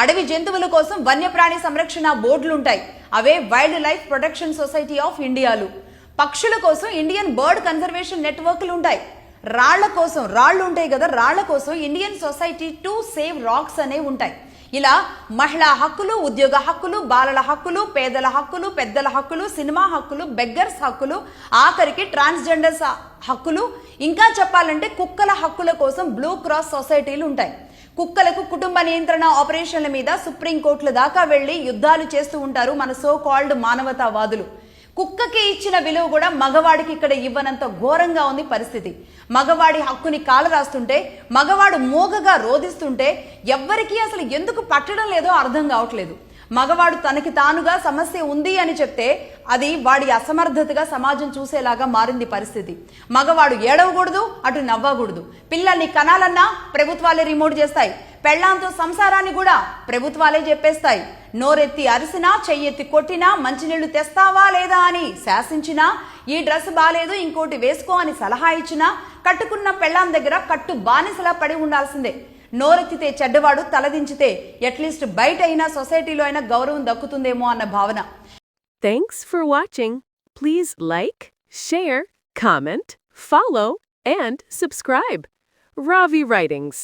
అడవి జంతువుల కోసం వన్యప్రాణి సంరక్షణ బోర్డులుంటాయి. అవే wild life protection society of ఇండియాలు. పక్షుల కోసం ఇండియన్ బర్డ్ కన్జర్వేషన్ నెట్వర్క్లు ఉంటాయి రాళ్ళ కోసం రాళ్ళు ఉంటాయి కదా రాళ్ళ కోసం Indian society to save rocks అనేవి ఉంటాయి. ఇలా మహిళా హక్కులు ఉద్యోగ హక్కులు బాలల హక్కులు పేదల హక్కులు పెద్దల హక్కులు సినిమా హక్కులు బెగ్గర్స్ హక్కులు ఆఖరికి ట్రాన్స్జెండర్స్ హక్కులు. ఇంకా చెప్పాలంటే కుక్కల హక్కుల కోసం బ్లూ క్రాస్ సొసైటీలు ఉంటాయి కుక్కలకు కుటుంబ నియంత్రణ ఆపరేషన్ల మీద సుప్రీంకోర్టుల దాకా వెళ్ళి యుద్ధాలు చేస్తూ ఉంటారు మన సో కాల్డ్ మానవతావాదులు. కుక్కకి ఇచ్చిన విలువ కూడా మగవాడికి ఇక్కడ ఇవ్వనంత ఘోరంగా ఉంది పరిస్థితి. మగవాడి హక్కుని కాలరాస్తుంటే మగవాడు మోగగా రోధిస్తుంటే ఎవ్వరికీ అసలు ఎందుకు పట్టడం లేదో అర్థం కావట్లేదు. మగవాడు తనకి తానుగా సమస్య ఉంది అని చెప్తే అది వాడి అసమర్థతగా సమాజం చూసేలాగా మారింది పరిస్థితి. మగవాడు ఏడవకూడదు అటు నవ్వకూడదు. పిల్లల్ని కనాలన్నా ప్రభుత్వాలే రిమోట్ చేస్తాయి. పెళ్ళాంతో సంసారాన్ని కూడా ప్రభుత్వాలే చెప్పేస్తాయి. నోరెత్తి అరిసినా చెయ్యెత్తి కొట్టినా మంచినీళ్ళు తెస్తావా లేదా అని శాసించినా ఈ డ్రెస్ బాలేదు ఇంకోటి వేసుకో అని సలహా ఇచ్చినా కట్టుకున్న పెళ్ళాం దగ్గర కట్టు బానిసలా పడి ఉండాల్సిందే. నోరెత్తితే చెడ్డవాడు తలదించితే అట్లీస్ట్ బయట అయినా సొసైటీలో అయినా గౌరవం దక్కుతుందేమో అన్న భావన Thanks for watching. Please like, share, comment, follow, and subscribe. Ravi Writings.